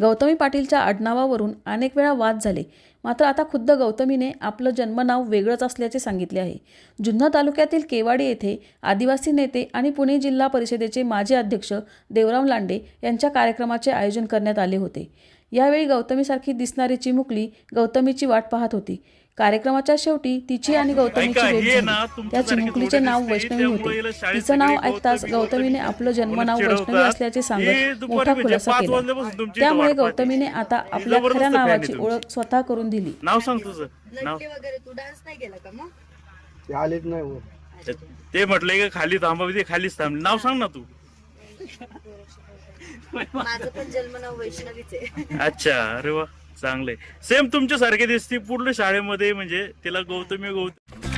गौतमी पाटीलच्या आडनावावरून अनेक वेळा वाद झाले. मात्र आता खुद्द गौतमीने आपलं जन्मनाव वेगळंच असल्याचे सांगितले आहे. जुन्नर तालुक्यातील केवाडी येथे आदिवासी नेते आणि पुणे जिल्हा परिषदेचे माजी अध्यक्ष देवराम लांडे यांच्या कार्यक्रमाचे आयोजन करण्यात आले होते. यावेळी गौतमीसारखी दिसणारी चिमुकली गौतमीची वाट पाहत होती. कार्यक्रमाच्या शेवटी तिची आणि गौतमीची त्या चिमुकलीचे नाव वैष्णवी होते. तिचं नाव ऐकताच गौतमी, गौतमीने गौतमी आपलं जन्मनाव म्हणून वैष्णवी. असल्याचे सांगत मोठा म्हणजे खुलासा केला. त्यामुळे वाट पाहते. गौतमीने आता आपल्या खऱ्या नावाची. ओळख स्वतः करून दिली. नाव सांग तुझं. नाव. नटके वगैरे तू डान्स नाही केला का मग? ते आलेच नाही वर. ते म्हटलंय का खाली थांबावी ते खालीच थांब नाव सांग ना तू. माझं पण जन्म नाव वैष्णवीच आहे. अच्छा अरे वा चांगले सेम तुमच्या सारखे दिसते पूर्ण शाळेमध्ये म्हणजे तिला गौतमी गौतमी